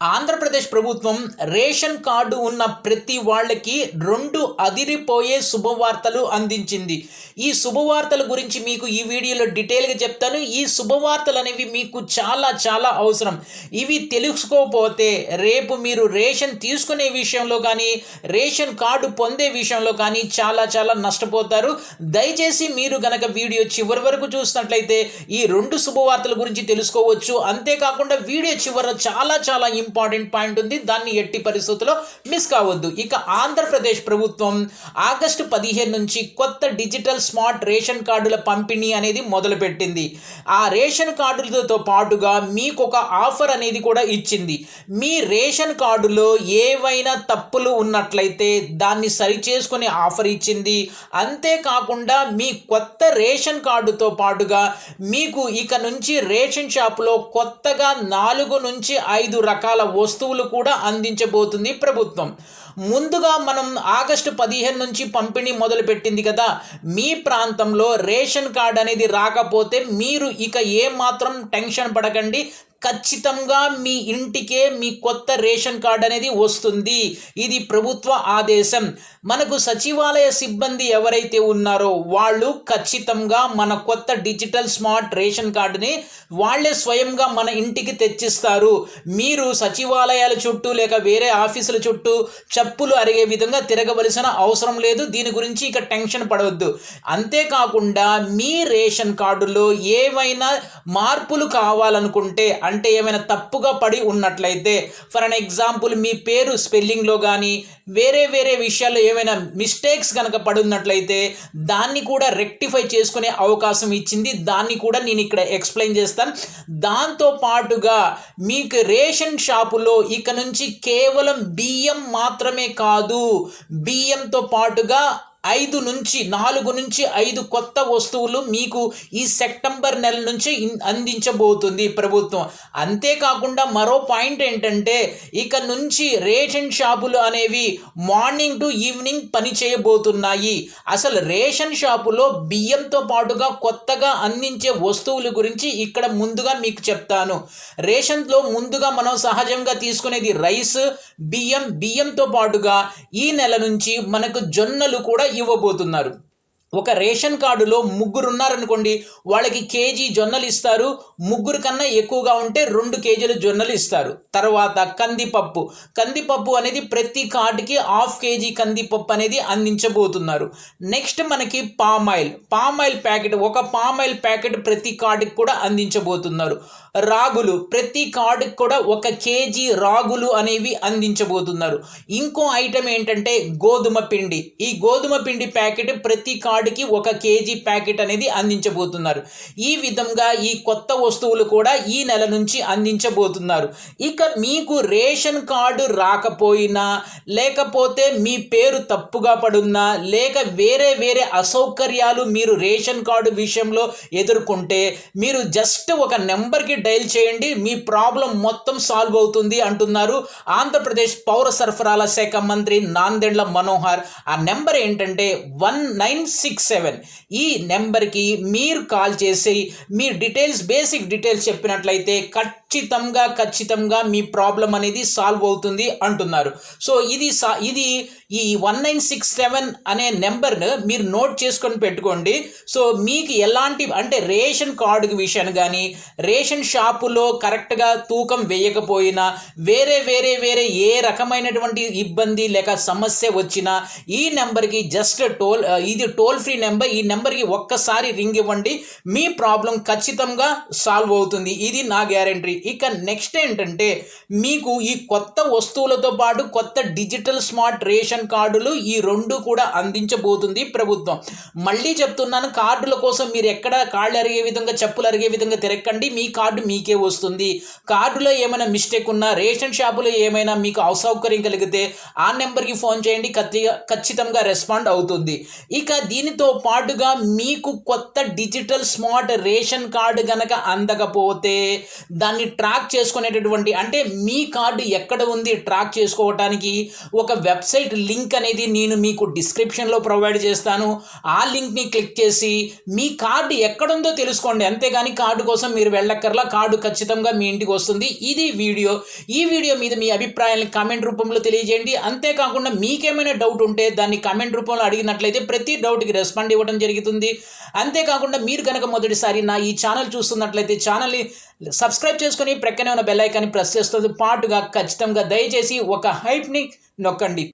ఆంధ్రప్రదేశ్ ప్రభుత్వం ration card ఉన్న ప్రతి వాళ్ళకి రెండు అదిరిపోయే శుభవార్తలు అందించింది. ఈ శుభవార్తల గురించి మీకు ఈ వీడియోలో డీటెయిల్గా చెప్తాను. ఈ శుభవార్తలు అనేవి మీకు చాలా చాలా అవసరం. ఇవి తెలుసుకోకపోతే రేపు మీరు రేషన్ తీసుకునే విషయంలో కానీ రేషన్ కార్డు పొందే విషయంలో కానీ చాలా చాలా నష్టపోతారు. దయచేసి మీరు గనక వీడియో చివరి వరకు చూసినట్లయితే ఈ రెండు శుభవార్తల గురించి తెలుసుకోవచ్చు. అంతేకాకుండా వీడియో చివర చాలా చాలా ఇంపార్టెంట్ పాయింట్ ఉంది. దాన్ని ఎట్టి పరిస్థితుల్లో మిస్ కావద్దు. ఇక ఆంధ్రప్రదేశ్ ప్రభుత్వం ఆగస్టు పదిహేను నుంచి కొత్త డిజిటల్ స్మార్ట్ రేషన్ కార్డుల పంపిణీ అనేది మొదలుపెట్టింది. ఆ రేషన్ కార్డులతో పాటుగా మీకు ఒక ఆఫర్ అనేది కూడా ఇచ్చింది. మీ రేషన్ కార్డులో ఏవైనా తప్పులు ఉన్నట్లయితే దాన్ని సరిచేసుకునే ఆఫర్ ఇచ్చింది. అంతేకాకుండా మీ కొత్త రేషన్ కార్డుతో పాటుగా మీకు ఇక నుంచి రేషన్ షాపులో కొత్తగా నాలుగు నుంచి ఐదు రకాల వస్తువులు కూడా అందించబోతుంది ప్రభుత్వం. ముందుగా మనం ఆగస్టు పదిహేను నుంచి పంపిణీ మొదలుపెట్టింది కదా. మీ ప్రాంతంలో రేషన్ కార్డ్ అనేది రాకపోతే మీరు ఇక ఏమాత్రం టెన్షన్ పడకండి. ఖచ్చితంగా మీ ఇంటికే మీ కొత్త రేషన్ కార్డ్ అనేది వస్తుంది. ఇది ప్రభుత్వ ఆదేశం. మనకు సచివాలయ సిబ్బంది ఎవరైతే ఉన్నారో వాళ్ళు ఖచ్చితంగా మన కొత్త డిజిటల్ స్మార్ట్ రేషన్ కార్డుని వాళ్ళే స్వయంగా మన ఇంటికి తెచ్చిస్తారు. మీరు సచివాలయాల చుట్టూ లేక వేరే ఆఫీసుల చుట్టూ చెప్పులు అరిగే విధంగా తిరగవలసిన అవసరం లేదు. దీని గురించి ఇక టెన్షన్ పడవద్దు. అంతేకాకుండా మీ రేషన్ కార్డులో ఏవైనా మార్పులు కావాలనుకుంటే అంటే ఏమైనా తప్పుగా పడి ఉన్నట్లయితే ఫర్ అన్ ఎగ్జాంపుల్ మీ పేరు స్పెల్లింగ్లో కానీ వేరే వేరే విషయాల్లో ఏమైనా మిస్టేక్స్ కనుక పడి ఉన్నట్లయితే దాన్ని కూడా రెక్టిఫై చేసుకునే అవకాశం ఇచ్చింది. దాన్ని కూడా నేను ఇక్కడ ఎక్స్ప్లెయిన్ చేస్తాను. దాంతో పాటుగా మీకు రేషన్ షాపులో ఇక నుంచి కేవలం బియ్యం మాత్రమే కాదు బియ్యంతో పాటుగా ఐదు నుంచి నాలుగు నుంచి ఐదు కొత్త వస్తువులు మీకు ఈ సెప్టెంబర్ నెల నుంచి అందించబోతుంది ప్రభుత్వం. అంతేకాకుండా మరో పాయింట్ ఏంటంటే ఇక నుంచి రేషన్ షాపులు అనేవి మార్నింగ్ టు ఈవినింగ్ పని చేయబోతున్నాయి. అసలు రేషన్ షాపులో బియ్యంతో పాటుగా కొత్తగా అందించే వస్తువుల గురించి ఇక్కడ ముందుగా మీకు చెప్తాను. రేషన్లో ముందుగా మనం సహజంగా తీసుకునేది రైస్ బియ్యం బియ్యంతో పాటుగా ఈ నెల నుంచి మనకు జొన్నలు కూడా ఇవ్వబోతున్నారు. ఒక రేషన్ కార్డులో ముగ్గురు ఉన్నారనుకోండి వాళ్ళకి కేజీ జొన్నలు ఇస్తారు. ముగ్గురు కన్నా ఎక్కువగా ఉంటే రెండు కేజీలు జొన్నలు ఇస్తారు. తర్వాత కందిపప్పు. కందిపప్పు అనేది ప్రతి కార్డుకి హాఫ్ కేజీ కందిపప్పు అనేది అందించబోతున్నారు. నెక్స్ట్ మనకి palm oil palm oil packet. ఒక పామ్ ఆయిల్ ప్యాకెట్ ప్రతి కార్డుకి కూడా అందించబోతున్నారు. రాగులు. ప్రతి కార్డుకి కూడా ఒక కేజీ రాగులు అనేవి అందించబోతున్నారు. ఇంకో ఐటమ్ ఏంటంటే గోధుమ పిండి. ఈ గోధుమ పిండి ప్యాకెట్ ప్రతి కార్డుకి ఒక కేజీ ప్యాకెట్ అనేది అందించబోతున్నారు. ఈ విధంగా ఈ కొత్త వస్తువులు కూడా ఈ నెల నుంచి అందించబోతున్నారు. ఇక మీకు రేషన్ కార్డు రాకపోయినా లేకపోతే మీ పేరు తప్పుగా పడున్నా లేక వేరే వేరే అసౌకర్యాలు మీరు రేషన్ కార్డు విషయంలో ఎదుర్కొంటే మీరు జస్ట్ ఒక నెంబర్కి డైల్ చేయండి మీ ప్రాబ్లం మొత్తం సాల్వ్ అవుతుంది అంటున్నారు ఆంధ్రప్రదేశ్ పౌర సరఫరాల శాఖ మంత్రి నాందెండ్ల మనోహర్. ఆ నెంబర్ ఏంటంటే వన్ నైన్ సిక్స్ సెవెన్. ఈ నెంబర్కి మీరు కాల్ చేసి మీ డీటెయిల్స్ బేసిక్ డీటెయిల్స్ చెప్పినట్లయితే ఖచ్చితంగా ఖచ్చితంగా మీ ప్రాబ్లం అనేది సాల్వ్ అవుతుంది అంటున్నారు. సో ఇది సా ఇది ఈ వన్ నైన్ సిక్స్ సెవెన్ అనే నెంబర్ను మీరు నోట్ చేసుకొని పెట్టుకోండి. సో మీకు ఎలాంటి అంటే రేషన్ కార్డు విషయాన్ని కానీ రేషన్ షాపులో కరెక్ట్గా తూకం వేయకపోయినా వేరే వేరే వేరే ఏ రకమైనటువంటి ఇబ్బంది లేక సమస్య వచ్చినా ఈ నెంబర్కి జస్ట్ టోల్ ఇది టోల్ ఫ్రీ నెంబర్ ఈ నెంబర్కి ఒక్కసారి రింగ్ ఇవ్వండి. మీ ప్రాబ్లం ఖచ్చితంగా సాల్వ్ అవుతుంది. ఇది నా గ్యారంటీ. ఇక నెక్స్ట్ ఏంటంటే మీకు ఈ కొత్త వస్తువులతో పాటు కొత్త డిజిటల్ స్మార్ట్ రేషన్ కార్డులు ఈ రెండు కూడా అందించబోతుంది ప్రభుత్వం. మళ్ళీ చెప్తున్నాను కార్డుల కోసం మీరు ఎక్కడ కాళ్ళు అరిగే విధంగా చెప్పులు అరిగే విధంగా తిరగండి మీ కార్డు మీకే వస్తుంది. కార్డులో ఏమైనా మిస్టేక్ ఉన్నా రేషన్ షాపులో ఏమైనా మీకు అసౌకర్యం కలిగితే ఆ నెంబర్కి ఫోన్ చేయండి. ఖచ్చితంగా రెస్పాండ్ అవుతుంది. ఇక దీనితో పాటుగా మీకు కొత్త డిజిటల్ స్మార్ట్ రేషన్ కార్డు గనక అందకపోతే దాన్ని ట్రాక్ చేసుకునేటటువంటి అంటే మీ కార్డు ఎక్కడ ఉంది ట్రాక్ చేసుకోవటానికి ఒక వెబ్సైట్ లింక్ అనేది నేను మీకు డిస్క్రిప్షన్లో ప్రొవైడ్ చేస్తాను. ఆ లింక్ని క్లిక్ చేసి మీ కార్డు ఎక్కడుందో తెలుసుకోండి. అంతేగాని కార్డు కోసం మీరు వెళ్ళక్కర్లా కార్డు ఖచ్చితంగా మీ ఇంటికి వస్తుంది. ఇది వీడియో. ఈ వీడియో మీద మీ అభిప్రాయాలను కామెంట్ రూపంలో తెలియజేయండి. అంతేకాకుండా మీకేమైనా డౌట్ ఉంటే దాన్ని కామెంట్ రూపంలో అడిగినట్లయితే ప్రతి డౌట్కి రెస్పాండ్ ఇవ్వడం జరుగుతుంది. అంతేకాకుండా మీరు కనుక మొదటిసారి నా ఈ ఛానల్ చూస్తున్నట్లయితే ఛానల్ని సబ్స్క్రైబ్ చేసుకొని ప్రక్కనే ఉన్న బెల్ ఐకాన్ని ప్రెస్ చేస్తుంది. పాటుగా ఖచ్చితంగా దయచేసి ఒక హైప్ని నొక్కండి.